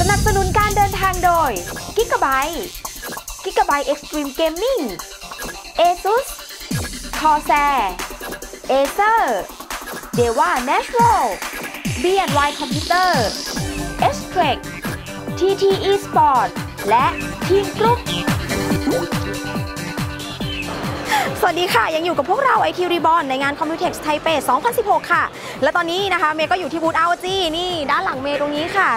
สนับสนุนการเดินทางโดย g i g a b y t e g i g a b y t e Extreme Gaming ASUS Corsair Acer Deva Natural B&Y Computer s t r e c TTE Sport และ Team Group วัสดีค่ะ ยังอยู่กับพวกเรา IT Reborn ในงาน Computex Taipei 2016 ค่ะ และตอนนี้นะคะเมย์ก็อยู่ที่บูธอาจีนี่ ด้านหลังเมย์ตรงนี้ค่ะ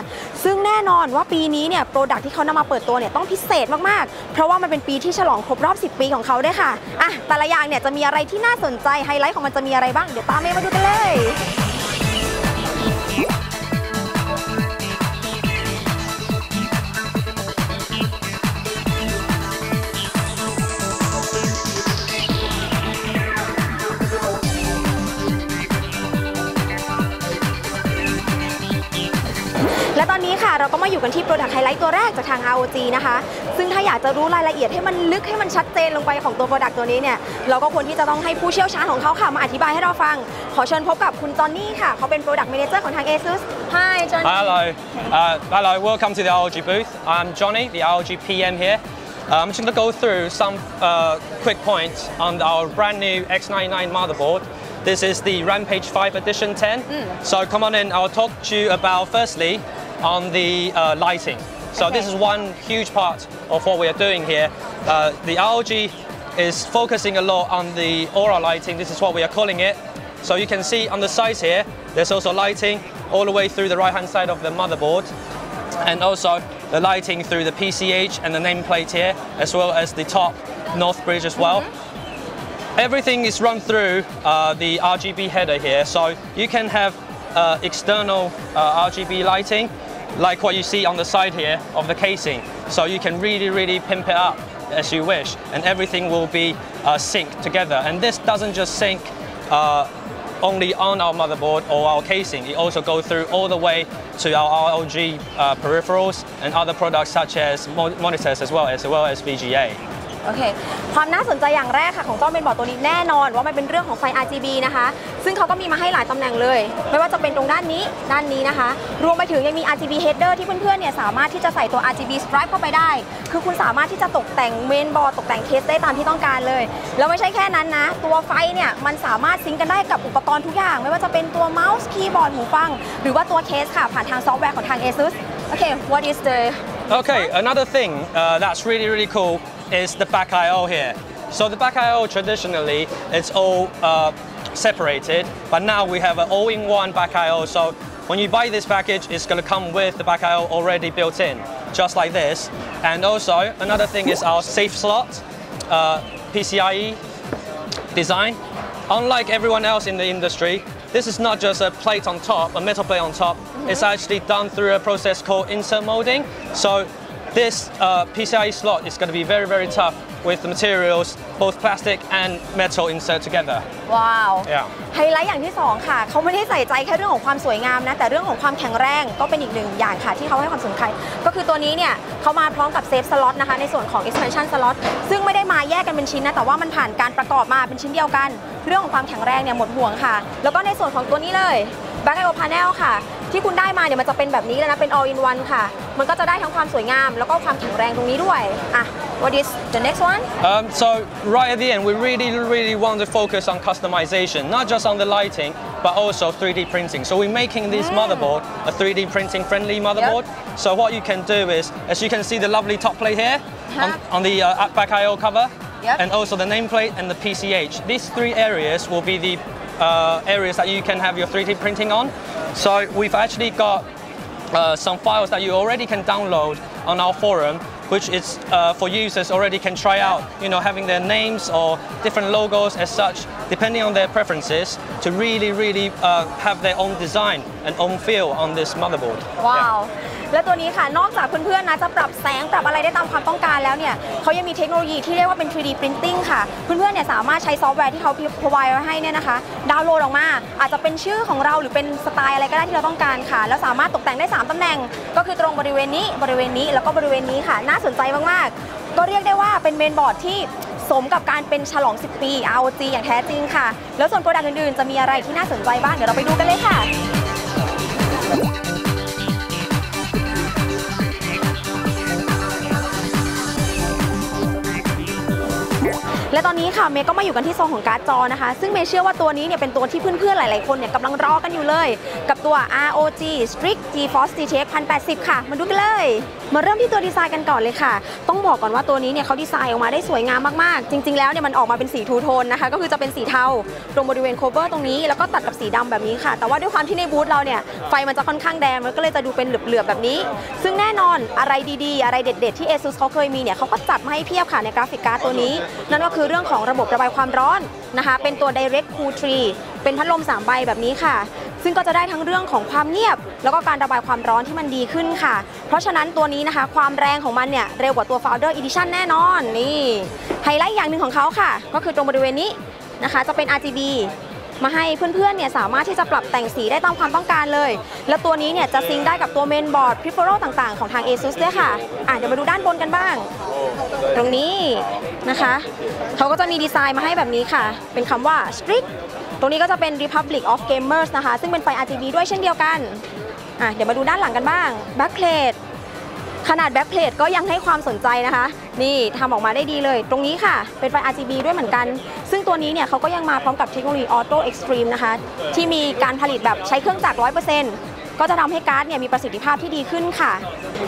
ซึ่งแน่นอนว่าปีนี้เนี่ยโปรดักที่เขานำมาเปิดตัวเนี่ยต้องพิเศษมาก ๆ เพราะว่ามันเป็นปีที่ฉลองครบรอบ 10 ปีของเขาด้วยค่ะอะแต่ละอย่างเนี่ยจะมีอะไรที่น่าสนใจไฮไลท์ของมันจะมีอะไรบ้างเดี๋ยวตามเมย์มาดูกันเลย เราก็มาอยู่กันที่ Product Highlight ตัวแรกจากทาง ROG นะคะ ซึ่งถ้าอยากจะรู้รายละเอียดให้มันลึกให้มันชัดเจนลงไปของตัว Product ตัวนี้เนี่ย เราก็ควรที่จะต้องให้ผู้เชี่ยวชาญของเขาค่ะมาอธิบายให้เราฟัง ขอเชิญพบกับคุณจอนนี่ค่ะ เขาเป็น Product Manager ของทาง ASUS Hi Johnny Hello. Uh, hello, welcome to the ROG booth. I'm Johnny, the ROG PM here. Uh, I'm just going to go through some uh, quick points on our brand new X99 motherboard. This is the Rampage 5 Edition 10. So come on in, I'll talk to you about firstly on the uh, lighting. So this is one huge part of what we are doing here. Uh, the ROG is focusing a lot on the aura lighting. This is what we are calling it. So you can see on the sides here, there's also lighting all the way through the right-hand side of the motherboard, and also the lighting through the PCH and the nameplate here, as well as the top north bridge as well. Everything is run through uh, the RGB header here, so you can have uh, external uh, RGB lighting, like what you see on the side here of the casing. So you can really, really pimp it up as you wish, and everything will be uh, synced together. And this doesn't just sync uh, only on our motherboard or our casing. It also goes through all the way to our ROG uh, peripherals and other products such as mo- monitors as well as well as VGA. โอเค ความน่าสนใจอย่างแรกค่ะของเจ้าเมนบอร์ดตัวนี้แน่นอน ว่ามันเป็นเรื่องของไฟ RGB นะคะ ซึ่งเขาก็มีมาให้หลายตำแหน่งเลย ไม่ว่าจะเป็นตรงด้านนี้ด้านนี้นะคะ รวมไปถึงยังมี RGB header ที่เพื่อนๆเนี่ยสามารถที่จะใส่ตัว RGB stripe เข้าไปได้ คือคุณสามารถที่จะตกแต่งเมนบอร์ดตกแต่งเคสได้ตามที่ต้องการเลย แล้วไม่ใช่แค่นั้นนะ ตัวไฟเนี่ยมันสามารถซิงก์กันได้กับอุปกรณ์ทุกอย่าง ไม่ว่าจะเป็นตัวเมาส์คีย์บอร์ดหูฟัง หรือว่าตัวเคสค่ะผ่านทางซอฟต์แวร์ของทาง ASUS โอเค what is the Okay, another thing uh, that's really, really cool is the back I/O here. So the back I/O traditionally it's all uh, separated, but now we have an all-in-one back I/O. So when you buy this package, it's going to come with the back I/O already built in, just like this. And also another thing is our safe slot, uh, PCIe design. Unlike everyone else in the industry, this is not just a plate on top, a metal plate on top. It's actually done through a process called insert molding. So this uh, PCIe slot is going to be very, very tough with the materials, both plastic and metal insert together. ว้าว Yeah. ไฮไลท์อย่างที่ 2 ค่ะ เขาไม่ได้ใส่ใจแค่เรื่องของความสวยงามนะ แต่เรื่องของความแข็งแรงก็เป็นอีกหนึ่งอย่างค่ะ ที่เขาให้ความสำคัญ ก็คือตัวนี้เนี่ยเขามาพร้อมกับเซฟสล็อตนะคะ ในส่วนของ expansion slot ซึ่งไม่ได้มาแยกกันเป็นชิ้นนะ แต่ว่ามันผ่านการประกอบมาเป็นชิ้นเดียวกัน เรื่องของความแข็งแรงเนี่ยหมดห่วงค่ะ แล้วก็ในส่วนของตัวนี้เลย back IO panel ค่ะ ที่คุณได้มาเนี่ยมันจะเป็นแบบนี้เลยนะ เป็น all in one ค่ะ มันก็จะได้ทั้งความสวยงามแล้วก็ความแข็งแรงตรงนี้ด้วยอะ what is the next one Um, so right at the end, we really, really want to focus on customization, not just on the lighting, but also 3D printing. So we're making this motherboard a 3D printing friendly motherboard. So what you can do is, as you can see the lovely top plate here on, Uh-huh. on the uh, back IO cover, yep. and also the nameplate and the PCH. These three areas will be the uh, areas that you can have your 3D printing on. So we've actually got uh, some files that you already can download on our forum which is uh, for users already can try out, you know, having their names or different logos as such, depending on their preferences, to really, really uh, have their own design and own feel on this motherboard. Wow. Yeah. และตัวนี้ค่ะนอกจากเพื่อนๆนะจะปรับแสงปรับอะไรได้ตามความต้องการแล้วเนี่ยเขายังมีเทคโนโลยีที่เรียกว่าเป็น 3D Printing ค่ะ เพื่อนๆเนี่ยสามารถใช้ซอฟต์แวร์ที่เขา provide ไว้ให้เนี่ยนะคะ ดาวน์โหลดออกมา อาจจะเป็นชื่อของเราหรือเป็นสไตล์อะไรก็ได้ที่เราต้องการค่ะ แล้วสามารถตกแต่งได้ 3 ตำแหน่ง ก็คือตรงบริเวณนี้บริเวณนี้แล้วก็บริเวณนี้ค่ะ น่าสนใจมากๆ ก็เรียกได้ว่าเป็นเมนบอร์ดที่สมกับการเป็นฉลอง 10 ปี ROG อย่างแท้จริงค่ะ แล้วส่วนโปรดักต์อื่นๆ จะมีอะไรที่น่าสนใจบ้าง เดี๋ยวเราไปดูกันเลยค่ะ และตอนนี้ค่ะเมย์ก็มาอยู่กันที่โซนของการ์ดจอนะคะ ซึ่งเมย์เชื่อว่าตัวนี้เนี่ยเป็นตัวที่เพื่อนๆ หลายๆ คนเนี่ยกำลังรอกันอยู่เลย กับตัว ROG Strix GeForce GTX 1080 ค่ะ มาดูกันเลย มาเริ่มที่ตัวดีไซน์กันก่อนเลยค่ะ ต้องบอกก่อนว่าตัวนี้เนี่ยเขาดีไซน์ออกมาได้สวยงามมากๆ จริง ๆ แล้วเนี่ยมันออกมาเป็นสีทูโทนนะคะ ก็คือจะเป็นสีเทาตรงบริเวณโคเวอร์ตรงนี้ แล้วก็ตัดกับสีดำแบบนี้ค่ะ แต่ว่าด้วยความที่ในบูธเราเนี่ยไฟมันจะค่อนข้างแดง มันก็เลยจะดูเป็นเหลือบๆแบบนี้ ซึ่งแน่นอนอะไรดีๆ อะไรเด็ด ๆ ที่ ASUS เขาเคยมีเนี่ยเขาก็จัดมาให้เพียบค่ะในกราฟิกการ์ดตัวนี้ นั่นก็คือเรื่องของระบบระบายความร้อนนะคะ เป็นตัว Direct Cool 3เป็นพัดลม3ใบแบบนี้ค่ะ ซึ่งก็จะได้ทั้งเรื่องของความเงียบ แล้วก็การระบายความร้อนที่มันดีขึ้นค่ะ เพราะฉะนั้นตัวนี้นะคะ ความแรงของมันเนี่ยเร็วกว่าตัว Founder Edition แน่นอนนี่ไฮไลท์อย่างหนึ่งของเขาค่ะ ก็คือตรงบริเวณนี้นะคะ จะเป็น RGB มาให้เพื่อนๆเนี่ยสามารถที่จะปรับแต่งสีได้ตามความต้องการเลย แล้วตัวนี้เนี่ยจะซิงได้กับตัวเมนบอร์ด peripheral ต่างๆของทาง ASUS ด้วยค่ะอะเดี๋ยวมาดูด้านบนกันบ้าง ตรงนี้นะคะเขาก็จะมีดีไซน์มาให้แบบนี้ค่ะ เป็นคำว่า strict ตรงนี้ก็จะเป็น Republic of Gamers นะคะ ซึ่งเป็นไฟ RGB ด้วยเช่นเดียวกันอะเดี๋ยวมาดูด้านหลังกันบ้าง backplate ขนาดแบ็คเพลทก็ยังให้ความสนใจนะคะ นี่ทำออกมาได้ดีเลย ตรงนี้ค่ะ เป็นไฟ RGB ด้วยเหมือนกัน ซึ่งตัวนี้เนี่ยเขาก็ยังมาพร้อมกับเทคโนโลยี Auto Extreme นะคะ ที่มีการผลิตแบบใช้เครื่องจักร100% ก็จะทำให้การ์ดเนี่ยมีประสิทธิภาพที่ดีขึ้นค่ะ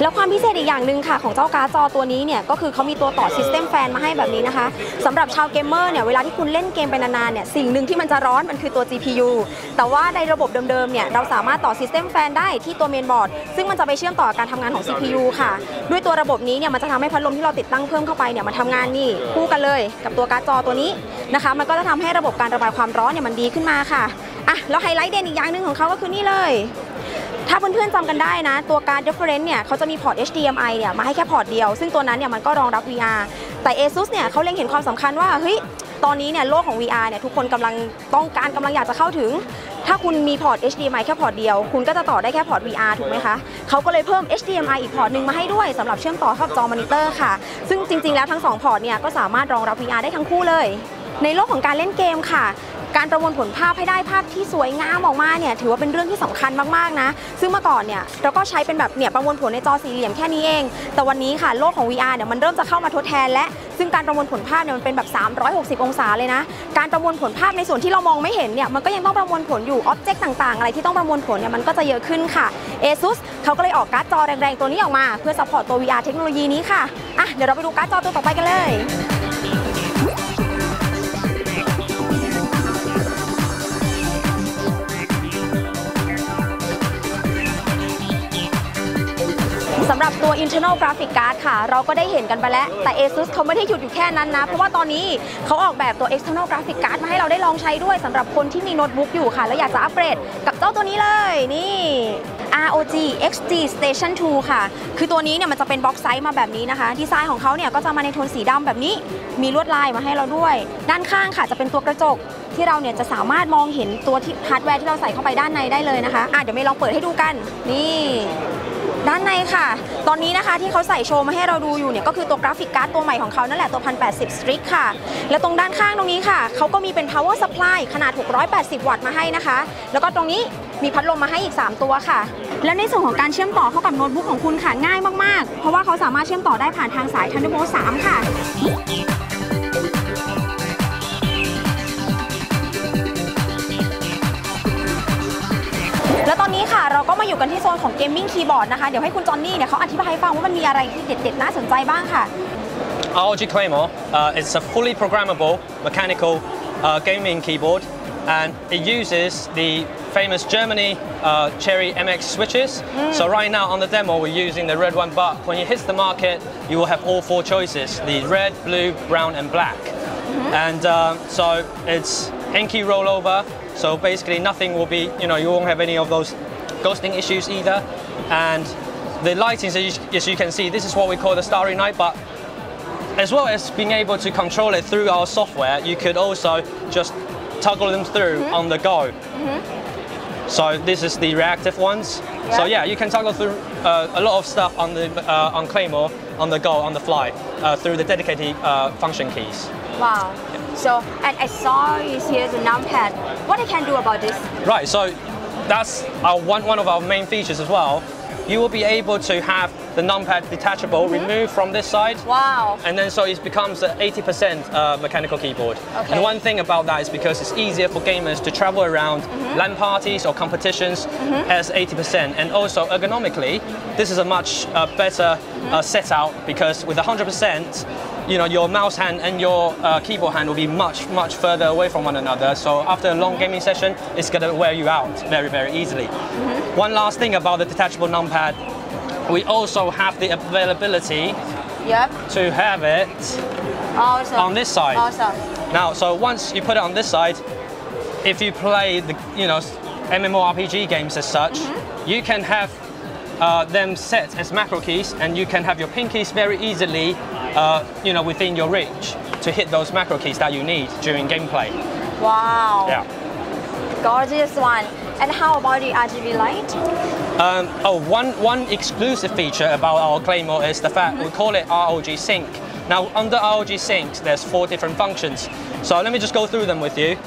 แล้วความพิเศษอีกอย่างหนึ่งค่ะ ของเจ้าการ์ดจอตัวนี้เนี่ยก็คือเขามีตัวต่อ System Fan มาให้แบบนี้นะคะสำหรับชาวเกมเมอร์เนี่ยเวลาที่คุณเล่นเกมไปนานๆเนี่ยสิ่งหนึ่งที่มันจะร้อนมันคือตัว GPU แต่ว่าในระบบเดิมๆเนี่ยเราสามารถต่อ System Fan ได้ที่ตัวเมนบอร์ดซึ่งมันจะไปเชื่อมต่อการทำงานของ CPU ค่ะ ด้วยตัวระบบนี้เนี่ยมันจะทำให้พัดลมที่เราติดตั้งเพิ่มเข้าไปเนี่ยมันทำงานนี่คู่กันเลย กับตัวการ์ดจอตัวนี้นะคะมันก็จะทำให้ระบบการระบายความร้อนเนี่ยมันดีขึ้นมาค่ะอะแล้วไฮไลท์เด่นอีกอย่างหนึ่งของเขาก็คือนี่เลย ถ้าเพื่อนๆจำกันได้นะ ตัวการ์ด reference เนี่ยเขาจะมีพอร์ต HDMI เนี่ยมาให้แค่พอร์ตเดียว ซึ่งตัวนั้นเนี่ยมันก็รองรับ VR แต่ ASUS เนี่ยเขาเล็งเห็นความสำคัญว่าเฮ้ยตอนนี้เนี่ยโลกของ VR เนี่ยทุกคนกำลังต้องการกำลังอยากจะเข้าถึง ถ้าคุณมีพอร์ต HDMI แค่พอร์ตเดียว คุณก็จะต่อได้แค่พอร์ต VR ถูกไหมคะเขาก็เลยเพิ่ม HDMI อีกพอร์ตหนึ่งมาให้ด้วยสำหรับเชื่อมต่อเข้ากับจอมอนิเตอร์ค่ะ ซึ่งจริงๆแล้วทั้งสองพอร์ตเนี่ยก็สามารถรองรับ VR ได้ทั้งคู่เลยในโลกของการเล่นเกมค่ะ การประมวลผลภาพให้ได้ภาพที่สวยงามออกมาเนี่ยถือว่าเป็นเรื่องที่สำคัญมากๆนะ ซึ่งเมื่อก่อนเนี่ยเราก็ใช้เป็นแบบเนี่ยประมวลผลในจอสี่เหลี่ยมแค่นี้เอง แต่วันนี้ค่ะโลกของ VR เนี่ยมันเริ่มจะเข้ามาทดแทนและซึ่งการประมวลผลภาพเนี่ยมันเป็นแบบ 360 องศาเลยนะ การประมวลผลภาพในส่วนที่เรามองไม่เห็นเนี่ยมันก็ยังต้องประมวลผลอยู่อ็อบเจกต์ต่างๆ อะไรที่ต้องประมวลผลเนี่ยมันก็จะเยอะขึ้นค่ะ ASUS เขาก็เลยออกการ์ดจอแรงๆตัวนี้ออกมา เพื่อซัพพอร์ตตัว VR เทคโนโลยีนี้ค่ะอะเดี๋ยวเราไปดูการ์ดจอตัวต่อไปกันเลยำหรับตัว internal graphic card ค่ะ เราก็ได้เห็นกันไปแล้ว แต่ ASUS เขาไม่ได้หยุดอยู่แค่นั้นนะ เพราะว่าตอนนี้เขาออกแบบตัว external graphic card มาให้เราได้ลองใช้ด้วยสำหรับคนที่มีโน้ตบุ๊กอยู่ค่ะ แล้วอยากจะอัปเกรดกับเจ้าตัวนี้เลย นี่ ROG XG Station 2 ค่ะ คือตัวนี้เนี่ยมันจะเป็นบ็อกไซส์มาแบบนี้นะคะ ดีไซน์ของเขาเนี่ยก็จะมาในโทนสีดำแบบนี้ มีลวดลายมาให้เราด้วย ด้านข้างค่ะจะเป็นตัวกระจกที่เราเนี่ยจะสามารถมองเห็นตัวที่ฮาร์ดแวร์ที่เราใส่เข้าไปด้านในได้เลยนะคะอะเดี๋ยวเมย์ลองเปิดให้ดูกัน นี่ ด้านในค่ะ ตอนนี้นะคะที่เขาใส่โชว์มาให้เราดูอยู่เนี่ยก็คือตัวกราฟิกการ์ดตัวใหม่ของเขานั่นแหละตัว 1080 Strix ค่ะ แล้วตรงด้านข้างตรงนี้ค่ะเขาก็มีเป็น power supply ขนาด 680 วัตต์มาให้นะคะ แล้วก็ตรงนี้มีพัดลมมาให้อีก 3 ตัวค่ะ และในส่วนของการเชื่อมต่อเข้ากับโน้ตบุ๊กของคุณค่ะง่ายมากๆ เพราะว่าเขาสามารถเชื่อมต่อได้ผ่านทางสาย Thunderbolt 3 ค่ะ แล้วตอนนี้ค่ะเราก็มาอยู่กันที่โซนของเกมมิ่งคีย์บอร์ดนะคะ เดี๋ยวให้คุณจอนนี่เนี่ยเขาอธิบายให้ฟังว่ามันมีอะไรที่เด็ดๆน่าสนใจบ้างค่ะ ROG Claymore uh, is a fully programmable mechanical uh, gaming keyboard and it uses the famous Germany uh, Cherry MX switches. So right now on the demo we're using the red one but when it hits the market you will have all four choices the red, blue, brown and black. And um, so it's inky rollover so basically nothing will be, you know, you won't have any of those ghosting issues either. And the lighting, as you, can see, this is what we call the Starry Night, but as well as being able to control it through our software, you could also just toggle them through on the go. So this is the reactive ones. So Yeah. yeah, you can toggle through uh, a lot of stuff on the uh, on Claymore on the go on the fly uh, through the dedicated uh, function keys. Wow so and I saw is here the numpad what I can do about this Right, so that's our one, one of our main features as well you will be able to have the numpad detachable mm -hmm. removed from this side. Wow. And then so it becomes an 80% uh, mechanical keyboard. Okay. And one thing about that is because it's easier for gamers to travel around mm -hmm. LAN parties or competitions mm -hmm. as 80%. And also ergonomically, this is a much uh, better uh, mm-hmm. set out because with 100%, you know, your mouse hand and your uh, keyboard hand will be much, much further away from one another. So after a long mm-hmm. gaming session, it's going to wear you out very, very easily. Mm-hmm. One last thing about the detachable numpad, we also have the availability yep. to have it on this side. Awesome. Now, so once you put it on this side, if you play the you know MMORPG games as such, mm -hmm. you can have uh, them set as macro keys, and you can have your pin keys very easily, uh, you know, within your reach to hit those macro keys that you need during gameplay. Wow. Yeah gorgeous one and how about the RGB light Um, oh, one, one exclusive feature about our Claymore is the fact we call it ROG Sync. Now, under ROG Sync, there's four different functions. So let me just go through them with you.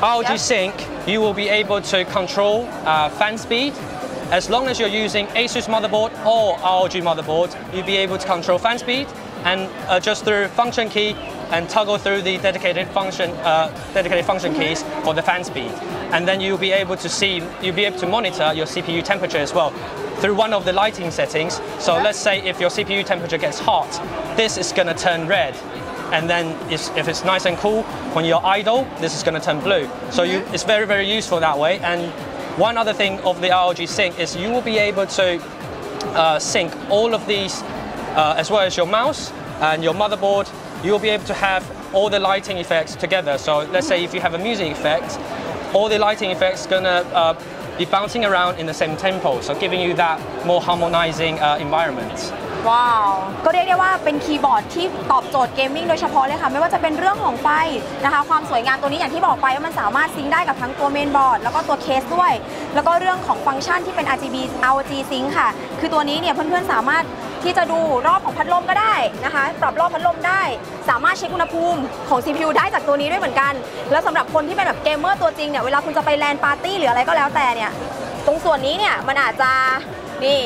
ROG Yep. Sync, you will be able to control uh, fan speed. As long as you're using ASUS motherboard or ROG motherboard, you'll be able to control fan speed and adjust through function key and toggle through the dedicated function, uh, dedicated function keys for the fan speed. And then you'll be able to see, you'll be able to monitor your CPU temperature as well through one of the lighting settings. So let's say if your CPU temperature gets hot, this is gonna turn red. And then it's, if it's nice and cool, when you're idle, this is gonna turn blue. So you, it's very, very useful that way. And one other thing of the ROG Sync is you will be able to uh, sync all of these, uh, as well as your mouse and your motherboard. You'll be able to have all the lighting effects together. So let's say if you have a music effect, all the lighting effects gonna uh, be bouncing around in the same tempo, so giving you that more harmonizing uh, environment. ว้าว ก็เรียกได้ว่าเป็นคีย์บอร์ดที่ตอบโจทย์เกมมิ่งโดยเฉพาะเลยค่ะ ไม่ว่าจะเป็นเรื่องของไฟนะคะ ความสวยงามตัวนี้อย่างที่บอกไปว่ามันสามารถซิงค์ได้กับทั้งตัวเมนบอร์ดแล้วก็ตัวเคสด้วย แล้วก็เรื่องของฟังก์ชันที่เป็น RGB ROG Sync ค่ะ คือตัวนี้เนี่ยเพื่อนๆสามารถที่จะดูรอบของพัดลมก็ได้นะคะ ปรับรอบพัดลมได้ สามารถเช็คอุณหภูมิของ CPU ได้จากตัวนี้ด้วยเหมือนกัน แล้วสำหรับคนที่เป็นแบบเกมเมอร์ตัวจริงเนี่ยเวลาคุณจะไปแลนปาร์ตี้หรืออะไรก็แล้วแต่เนี่ยตรงส่วนนี้เนี่ยมันอาจจะนี่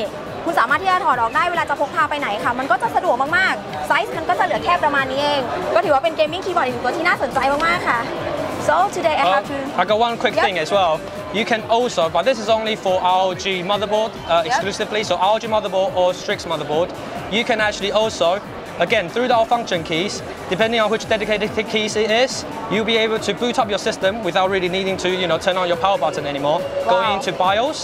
คุณสามารถที่จะถอดออกได้เวลาจะพกพาไปไหนค่ะ มันก็จะสะดวกมากๆ ไซส์มันก็จะเหลือแค่ประมาณนี้เอง ก็ถือว่าเป็นเกมมิ่งคีย์บอร์ดอีกหนึ่งตัวที่น่าสนใจมากๆค่ะ so today I Uh, have to I got one quick Yep. thing as well. You can also, but this is only for ROG motherboard uh, exclusively, so ROG motherboard or Strix motherboard. You can actually also, again, through our function keys, depending on which dedicated keys it is, you'll be able to boot up your system without really needing to, you know, turn on your power button anymore. Wow. Going into BIOS.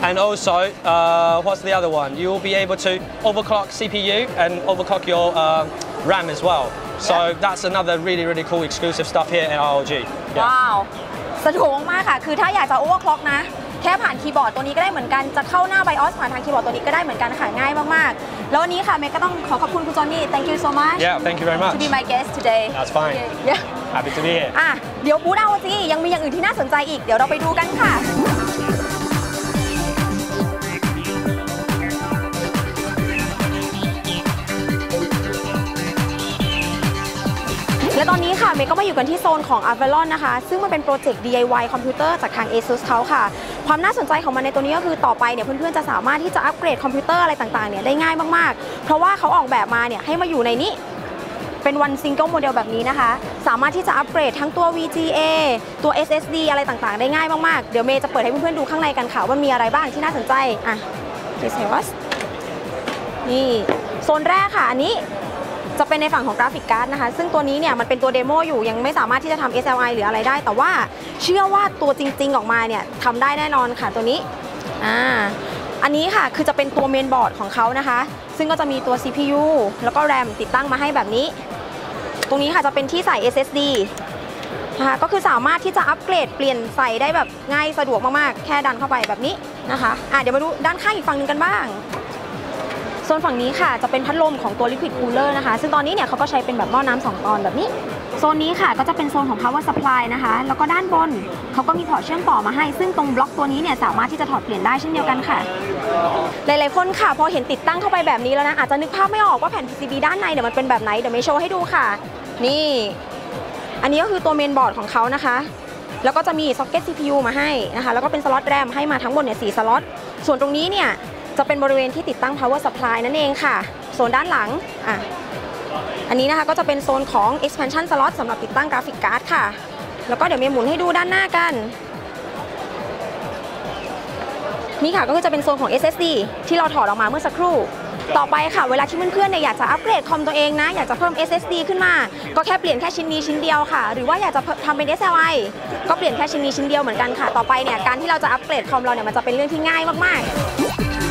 And also, uh, what's the other one? You will be able to overclock CPU and overclock your uh, RAM as well. So Yeah. that's another really, really cool exclusive stuff here in ROG. Yeah. ว้าวสะดวกมากๆค่ะ คือถ้าอยากจะโอเวอร์คล็อกนะ แค่ผ่านคีย์บอร์ดตัวนี้ก็ได้เหมือนกัน จะเข้าหน้า BIOS ผ่านทางคีย์บอร์ดตัวนี้ก็ได้เหมือนกันค่ะ ง่ายมาก ๆ แล้ววันนี้ค่ะเมย์ก็ต้องขอขอบคุณคุณจอห์นนี่ thank you so much Yeah, thank you very much. to be my guest today That's fine. yeah Happy to be here. อะเดี๋ยวบูธเอาจียังมีอย่างอื่นที่น่าสนใจอีก เดี๋ยวเราไปดูกันค่ะ และตอนนี้ค่ะเมย์ก็มาอยู่กันที่โซนของ a v a l o n นะคะ ซึ่งมันเป็นโปรเจกต์ DIY คอมพิวเตอร์จากทาง ASUS เขาค่ะ ความน่าสนใจของมันในตัวนี้ก็คือต่อไปเนี่ยเพื่อนๆจะสามารถที่จะอัปเกรดคอมพิวเตอร์อะไรต่างๆเนี่ยได้ง่ายมากๆ เพราะว่าเขาออกแบบมาเนี่ยให้มาอยู่ในนี้เป็น one single model แบบนี้นะคะ สามารถที่จะอัปเกรดทั้งตัว VGA ตัว SSD อะไรต่างๆ ได้ง่ายมากๆ เดี๋ยวเมย์จะเปิดให้เพื่อนๆดูข้างในกันค่ะว่ามีอะไรบ้างที่น่าสนใจ อะ Please help us นี่ โซนแรกค่ะ อันนี้ จะเป็นในฝั่งของกราฟิกการ์ดนะคะ ซึ่งตัวนี้เนี่ยมันเป็นตัวเดโมอยู่ยังไม่สามารถที่จะทำ SLI หรืออะไรได้ แต่ว่าเชื่อว่าตัวจริง ๆ ออกมาเนี่ยทำได้แน่นอนค่ะตัวนี้อ่าอันนี้ค่ะคือจะเป็นตัวเมนบอร์ดของเขานะคะ ซึ่งก็จะมีตัว CPU แล้วก็ RAM ติดตั้งมาให้แบบนี้ ตรงนี้ค่ะจะเป็นที่ใส่ SSD นะคะก็คือสามารถที่จะอัปเกรดเปลี่ยนใส่ได้แบบง่ายสะดวกมากๆ แค่ดันเข้าไปแบบนี้นะคะอะเดี๋ยวมาดูด้านข้างอีกฝั่งหนึงกันบ้าง ส่วนฝั่งนี้ค่ะจะเป็นพัดลมของตัว Liquid Cooler นะคะ ซึ่งตอนนี้เนี่ยเขาก็ใช้เป็นแบบหม้อน้ำสองตอนแบบนี้ โซนนี้ค่ะก็จะเป็นโซนของ power supply นะคะ แล้วก็ด้านบนเขาก็มีพอร์ตเชื่อมต่อมาให้ ซึ่งตรงบล็อกตัวนี้เนี่ยสามารถที่จะถอดเปลี่ยนได้เช่นเดียวกันค่ะ หลายๆคนค่ะ พอเห็นติดตั้งเข้าไปแบบนี้แล้วนะอาจจะนึกภาพไม่ออกว่าแผ่น PCB ด้านในเนี่ยวมันเป็นแบบไหนเดี๋ยวไม่โชว์ให้ดูค่ะ นี่ อันนี้ก็คือตัวเมนบอร์ดของเขานะคะแล้วก็จะมีซ็อกเก็ต CPU มาให้นะคะ แล้วก็เป็นสล็อตแรมให้มาทั้งหมดเนี่ยสสล็อต ส่วนตรงนี้เนี่ย จะเป็นบริเวณที่ติดตั้ง power supply นั่นเองค่ะ โซนด้านหลังอะอันนี้นะคะก็จะเป็นโซนของ expansion slot สำหรับติดตั้งกราฟิกการ์ดค่ะ แล้วก็เดี๋ยวเมย์หมุนให้ดูด้านหน้ากัน นี่ค่ะก็คือจะเป็นโซนของ SSD ที่เราถอดออกมาเมื่อสักครู่ ต่อไปค่ะ เวลาที่เพื่อนๆเนี่ยอยากจะอัปเกรดคอมตัวเองนะ อยากจะเพิ่ม SSD ขึ้นมา ก็แค่เปลี่ยนแค่ชิ้นนี้ชิ้นเดียวค่ะ หรือว่าอยากจะทำเป็น SLI ก็เปลี่ยนแค่ชิ้นนี้ชิ้นเดียวเหมือนกันค่ะ ต่อไปเนี่ยการที่เราจะอัปเกรดคอมเราเนี่ยมันจะเป็นเรื่องที่ง่ายมากๆ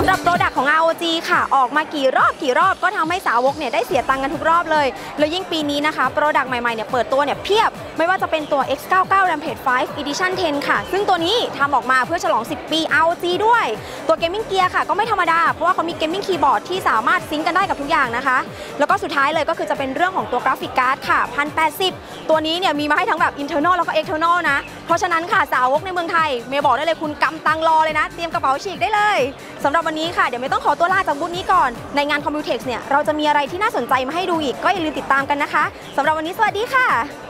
สำหรับโปรดักต์ของ ROG ค่ะ ออกมากี่รอบกี่รอบก็ทำให้สาวกเนี่ยได้เสียตังค์กันทุกรอบเลย แล้วยิ่งปีนี้นะคะ โปรดักต์ใหม่ๆเนี่ยเปิดตัวเนี่ยเพียบ ไม่ว่าจะเป็นตัว X99 Rampage 5 Edition 10 ค่ะ ซึ่งตัวนี้ทำออกมาเพื่อฉลอง 10 ปี ROG ด้วย ตัว Gaming Gear ค่ะก็ไม่ธรรมดา เพราะว่าเขามี Gaming Keyboard ที่สามารถซิงก์กันได้กับทุกอย่างนะคะ แล้วก็สุดท้ายเลยก็คือจะเป็นเรื่องของตัวกราฟิกการ์ดค่ะ1080 ตัวนี้เนี่ยมีมาให้ทั้งแบบ internal แล้วก็ external นะ เพราะฉะนั้นค่ะสาวกในเมืองไทยเมย์บอกได้เลยคุณกำตังรอเลยนะ เตรียมกระเป๋าฉีกได้เลยสำหรับวันนี้ค่ะ เดี๋ยวไม่ต้องขอตัวลาจากบูธนี้ก่อน ในงาน Computex เนี่ย เราจะมีอะไรที่น่าสนใจมาให้ดูอีก ก็อย่าลืมติดตามกันนะคะสำหรับวันนี้สวัสดีค่ะ